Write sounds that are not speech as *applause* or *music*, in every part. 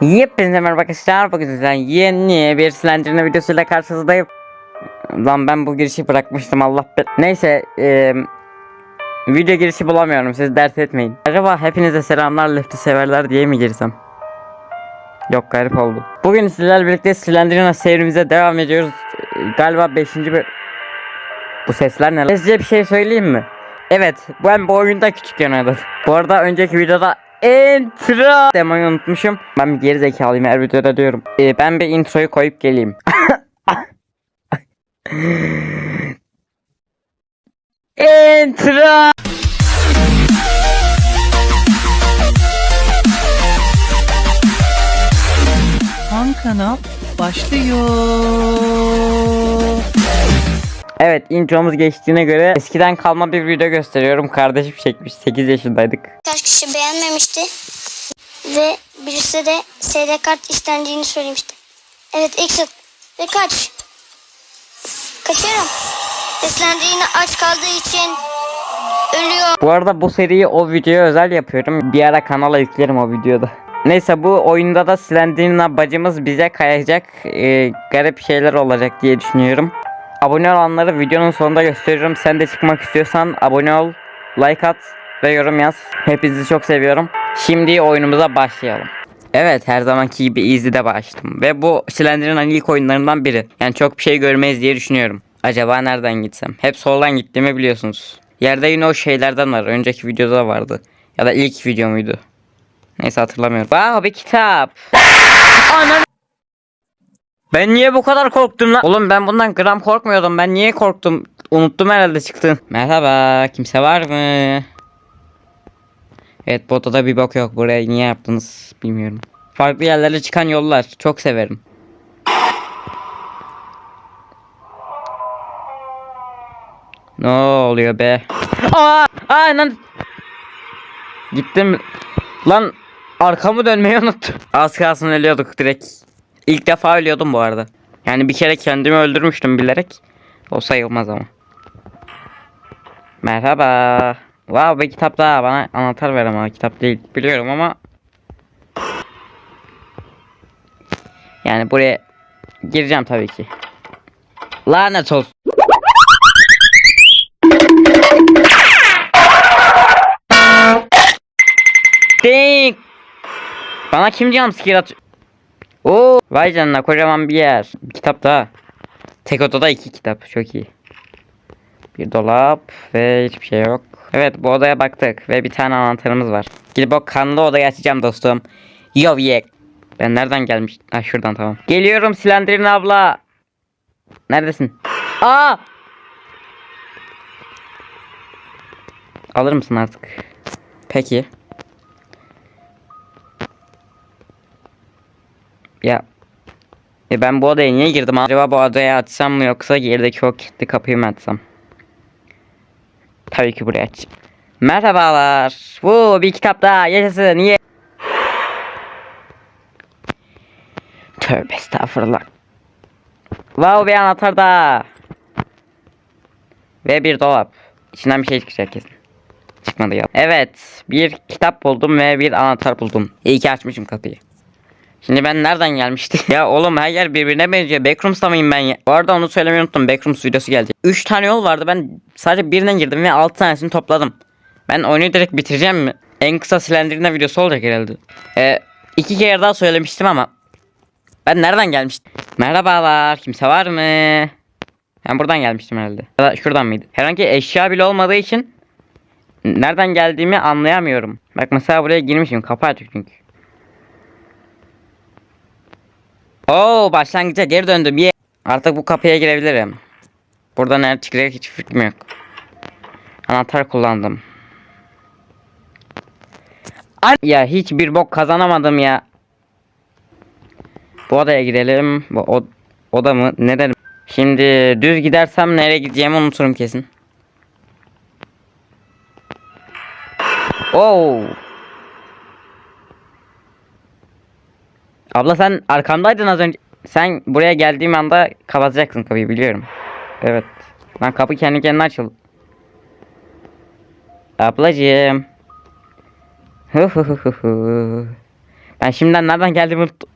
Hepinize merhaba arkadaşlar. Bugün sizden yeni bir silendirme videosuyla karşınızdayım. Lan ben bu girişi bırakmıştım Allah be. Neyse eee, video girişi bulamıyorum siz dert etmeyin. Acaba hepinize selamlar lefty severler diye mi girsem? Yok garip oldu. Bugün sizlerle birlikte Slenderina serimize devam ediyoruz. Galiba 5. bir... Bu sesler ne? lan? Size bir şey söyleyeyim mi? Evet ben bu oyunda küçükken oynadım. Bu arada önceki videoda intro demeyi unutmuşum. Ben bir geri zekalıyım her videoda diyorum. Ee, ben bir introyu koyup geleyim. *laughs* intro. Han kanal başlıyor. Evet intromuz geçtiğine göre eskiden kalma bir video gösteriyorum. Kardeşim çekmiş 8 yaşındaydık. Kaç kişi beğenmemişti ve birisi de SD kart istendiğini söylemişti. Evet exit ve kaç. Kaçıyorum. Seslendiğini aç kaldığı için ölüyor. Bu arada bu seriyi o videoya özel yapıyorum. Bir ara kanala yüklerim o videoda. Neyse bu oyunda da Slenderina bacımız bize kayacak e, garip şeyler olacak diye düşünüyorum. Abone olanları videonun sonunda gösteriyorum. Sen de çıkmak istiyorsan abone ol, like at ve yorum yaz. Hepinizi çok seviyorum. Şimdi oyunumuza başlayalım. Evet her zamanki gibi Easy'de başladım. Ve bu Slender'in ilk oyunlarından biri. Yani çok bir şey görmeyiz diye düşünüyorum. Acaba nereden gitsem? Hep soldan gittiğimi biliyorsunuz. Yerde yine o şeylerden var. Önceki videoda vardı. Ya da ilk video muydu? Neyse hatırlamıyorum. Wow bir kitap. Anan. Ben niye bu kadar korktum lan? Oğlum ben bundan gram korkmuyordum. Ben niye korktum? Unuttum herhalde çıktı. Merhaba. Kimse var mı? Evet bu odada bir bok yok. Buraya niye yaptınız bilmiyorum. Farklı yerlere çıkan yollar. Çok severim. Ne oluyor be? Aa! Aa lan! Gittim. Lan arkamı dönmeyi unuttum. Az kalsın ölüyorduk direkt. İlk defa ölüyordum bu arada. Yani bir kere kendimi öldürmüştüm bilerek. O sayılmaz ama. Merhaba. Wow bir kitap daha bana anahtar ver ama kitap değil biliyorum ama Yani buraya gireceğim tabii ki. Lanet olsun. Ding. Bana kim jumpscare atıyor? Oo, vay canına kocaman bir yer. Bir kitap daha. Tek odada iki kitap. Çok iyi. Bir dolap ve hiçbir şey yok. Evet bu odaya baktık ve bir tane anahtarımız var. Gidip o kanlı odayı açacağım dostum. Yo yek. Ben nereden gelmiş? Ha şuradan tamam. Geliyorum Silendirin abla. Neredesin? Aa! Alır mısın artık? Peki. Ya. E ben bu odaya niye girdim? Acaba bu odaya açsam mı yoksa gerideki o kilitli kapıyı mı açsam? Tabii ki buraya aç. Merhabalar. Bu bir kitap daha. Yaşasın. Niye? Tövbe estağfurullah. Wow bir anahtar daha. Ve bir dolap. İçinden bir şey çıkacak kesin. Çıkmadı ya. Evet. Bir kitap buldum ve bir anahtar buldum. İyi ki açmışım kapıyı. Şimdi ben nereden gelmiştim? *laughs* ya oğlum her yer birbirine benziyor. Backrooms'ta mıyım ben ya? Bu arada onu söylemeyi unuttum. Backrooms videosu geldi. 3 tane yol vardı. Ben sadece birinden girdim ve 6 tanesini topladım. Ben oyunu direkt bitireceğim mi? En kısa Slenderina videosu olacak herhalde. Ee, iki kere daha söylemiştim ama. Ben nereden gelmiştim? Merhabalar. Kimse var mı? Ben buradan gelmiştim herhalde. Ya da şuradan mıydı? Herhangi eşya bile olmadığı için nereden geldiğimi anlayamıyorum. Bak mesela buraya girmişim. Kapı açık çünkü. Oo başlangıca geri döndüm. Ye. Artık bu kapıya girebilirim. Buradan nereye çıkacak hiç fikrim yok. Anahtar kullandım. An ya hiçbir bok kazanamadım ya. Bu odaya girelim. Bu o oda mı? Ne derim? Şimdi düz gidersem nereye gideceğimi unuturum kesin. Oo. Abla sen arkamdaydın az önce. Sen buraya geldiğim anda kapatacaksın kapıyı biliyorum. Evet. Lan kapı kendi kendine açıldı. Ablacığım. Ben şimdiden nereden geldiğimi unuttum.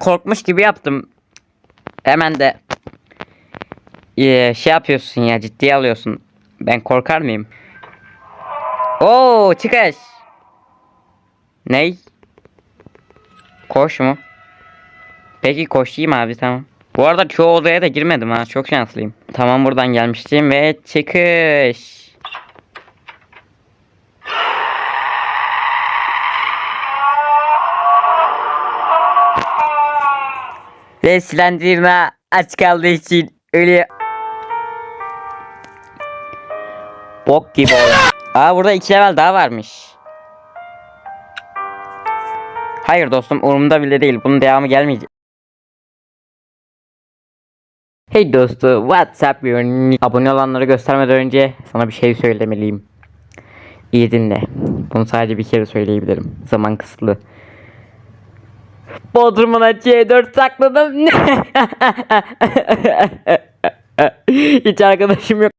Korkmuş gibi yaptım. Hemen de Ee, şey yapıyorsun ya ciddiye alıyorsun. Ben korkar mıyım? Oo çıkış. Ney? Koş mu? Peki koşayım abi tamam. Bu arada çoğu odaya da girmedim ha çok şanslıyım. Tamam buradan gelmiştim ve çıkış. Ve silendirme aç kaldığı için ölüyor. Bok gibi oldu. Aa burada iki level daha varmış. Hayır dostum umurumda bile değil. Bunun devamı gelmeyecek. Hey dostu, what's up your Abone olanları göstermeden önce sana bir şey söylemeliyim. İyi dinle. Bunu sadece bir kere söyleyebilirim. Zaman kısıtlı. Bodrum'una C4 sakladım. *laughs* Hiç arkadaşım yok.